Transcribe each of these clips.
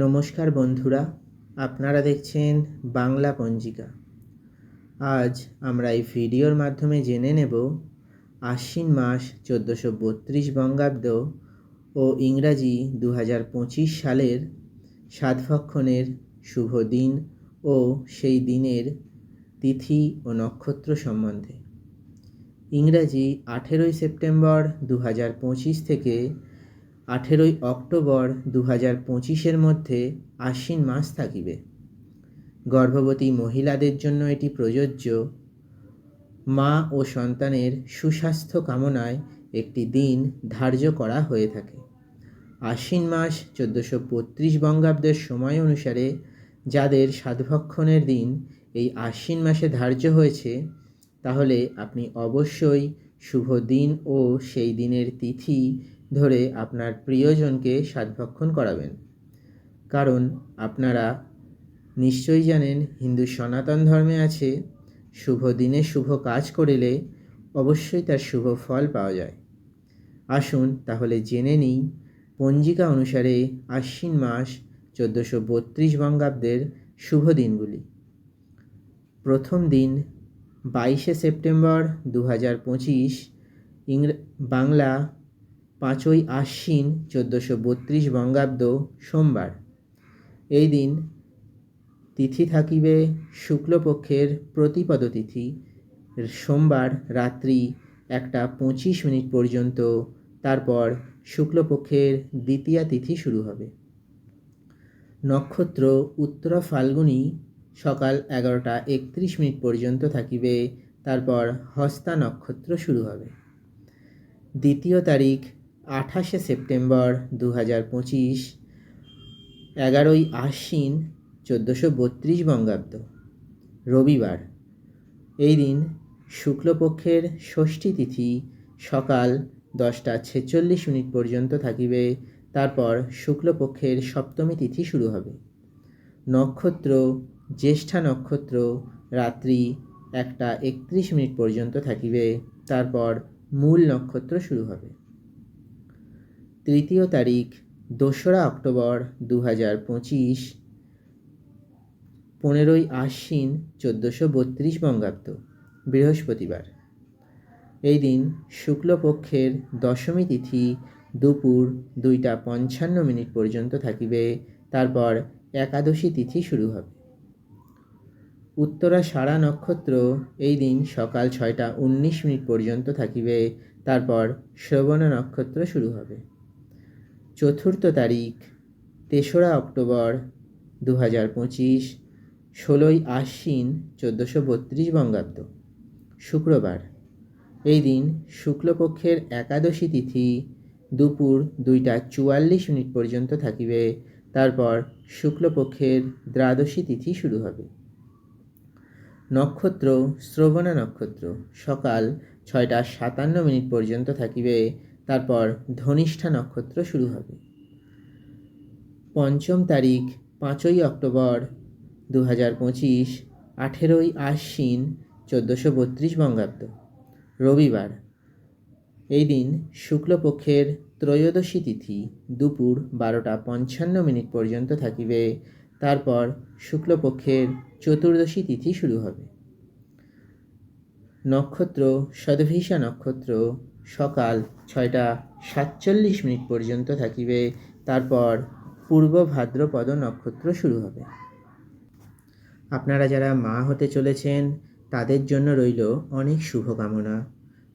নমস্কার বন্ধুরা, আপনারা দেখছেন বাংলা পঞ্জিকা। আজ আমরা এই ভিডিওর মাধ্যমে জেনে নেব আশ্বিন মাস চোদ্দোশো বত্রিশ বঙ্গাব্দ ও ইংরাজি দু পঁচিশ সালের সাতভক্ষণের শুভ দিন ও সেই দিনের তিথি ও নক্ষত্র সম্বন্ধে। ইংরাজি আঠেরোই সেপ্টেম্বর দু হাজার পঁচিশ থেকে আঠেরোই অক্টোবর দু হাজার পঁচিশের মধ্যে আশ্বিন মাস থাকিবে। গর্ভবতী মহিলাদের জন্য এটি প্রযোজ্য। মা ও সন্তানের সুস্বাস্থ্য কামনায় একটি দিন ধার্য করা হয়ে থাকে। আশ্বিন মাস চোদ্দোশো বত্রিশ বঙ্গাব্দের সময় অনুসারে যাদের সাধভক্ষণের দিন এই আশ্বিন মাসে ধার্য হয়েছে, তাহলে আপনি অবশ্যই শুভ দিন ও সেই দিনের তিথি ধরে আপনার প্রিয়জনকে সাধভক্ষণ করাবেন। কারণ আপনারা নিশ্চয়ই জানেন হিন্দু সনাতন ধর্মে আছে, শুভ দিনে শুভ কাজ করিলে অবশ্যই তার শুভ ফল পাওয়া যায়। আসুন তাহলে জেনে নিই, পঞ্জিকা অনুসারে আশ্বিন মাস চোদ্দোশো বত্রিশ বঙ্গাব্দের শুভ দিনগুলি। প্রথম দিন বাইশে সেপ্টেম্বর দু হাজার পঁচিশ বাংলা পাঁচই আশ্বিন চোদ্দোশো বত্রিশ বঙ্গাব্দ সোমবার। এই দিন তিথি থাকিবে শুক্লপক্ষের প্রতিপদ তিথি। সোমবার রাত্রি একটা পঁচিশ মিনিট পর্যন্ত তারপর শুক্লপক্ষের দ্বিতীয়া তিথি শুরু হবে। নক্ষত্র উত্তরা ফাল্গুনি সকাল এগারোটা একত্রিশ মিনিট পর্যন্ত থাকিবে, তারপর হস্তা নক্ষত্র শুরু হবে। দ্বিতীয় তারিখ আঠাশে সেপ্টেম্বর দু হাজার পঁচিশ, এগারোই আশ্বিন চোদ্দোশো বত্রিশ বঙ্গাব্দ, রবিবার। এই দিন শুক্লপক্ষের ষষ্ঠী তিথি সকাল দশটা ছেচল্লিশ মিনিট পর্যন্ত থাকিবে, তারপর শুক্লপক্ষের সপ্তমী তিথি শুরু হবে। নক্ষত্র, জ্যেষ্ঠা নক্ষত্র রাত্রি একটা একত্রিশ মিনিট পর্যন্ত থাকিবে, তারপর মূল নক্ষত্র শুরু হবে। তৃতীয় তারিখ, দোসরা অক্টোবর দু হাজার পঁচিশ, পনেরোই আশ্বিন চোদ্দোশো বত্রিশ বঙ্গাব্দ, বৃহস্পতিবার। এই দিন শুক্লপক্ষের দশমী তিথি দুপুর দুইটা পঞ্চান্ন মিনিট পর্যন্ত থাকিবে, তারপর একাদশী তিথি শুরু হবে। উত্তরা সারা নক্ষত্র এই দিন সকাল ছয়টা উনিশ মিনিট পর্যন্ত থাকিবে, তারপর শ্রবণ নক্ষত্র শুরু হবে। চতুর্থ তারিখ, তেসরা অক্টোবর দু হাজার পঁচিশ, ষোলোই আশ্বিন চোদ্দোশো বত্রিশ বঙ্গাব্দ। শুক্রবার। এই দিন শুক্লপক্ষের একাদশী তিথি দুপুর দুইটা চুয়াল্লিশ মিনিট পর্যন্ত থাকিবে। তারপর শুক্লপক্ষের দ্বাদশী তিথি শুরু হবে। নক্ষত্র, শ্রবণা নক্ষত্র, সকাল ছয়টা সাতান্ন মিনিট পর্যন্ত থাকিবে। তারপর ধনিষ্ঠা নক্ষত্র শুরু হবে। পঞ্চম তারিখ, পাঁচই অক্টোবর দু হাজার পঁচিশ, আঠেরোই আশ্বিন, চোদ্দোশো বত্রিশ বঙ্গাব্দ। রবিবার, এই দিন শুক্লপক্ষের ত্রয়োদশী তিথি দুপুর বারোটা পঞ্চান্ন মিনিট পর্যন্ত থাকিবে। তারপর শুক্লপক্ষের চতুর্দশী তিথি শুরু হবে। নক্ষত্র সদভিষা নক্ষত্র সকাল ছয়টা সাতচল্লিশ মিনিট পর্যন্ত থাকিবে, তারপর পূর্ব ভাদ্রপদ নক্ষত্র শুরু হবে। আপনারা যারা মা হতে চলেছেন, তাদের জন্য রইল অনেক শুভকামনা।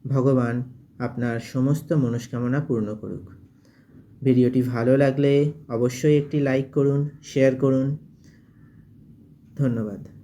ভগবান আপনার সমস্ত মনস্কামনা পূর্ণ করুক। ভিডিওটি ভালো লাগলে অবশ্যই একটি লাইক করুন, শেয়ার করুন। ধন্যবাদ।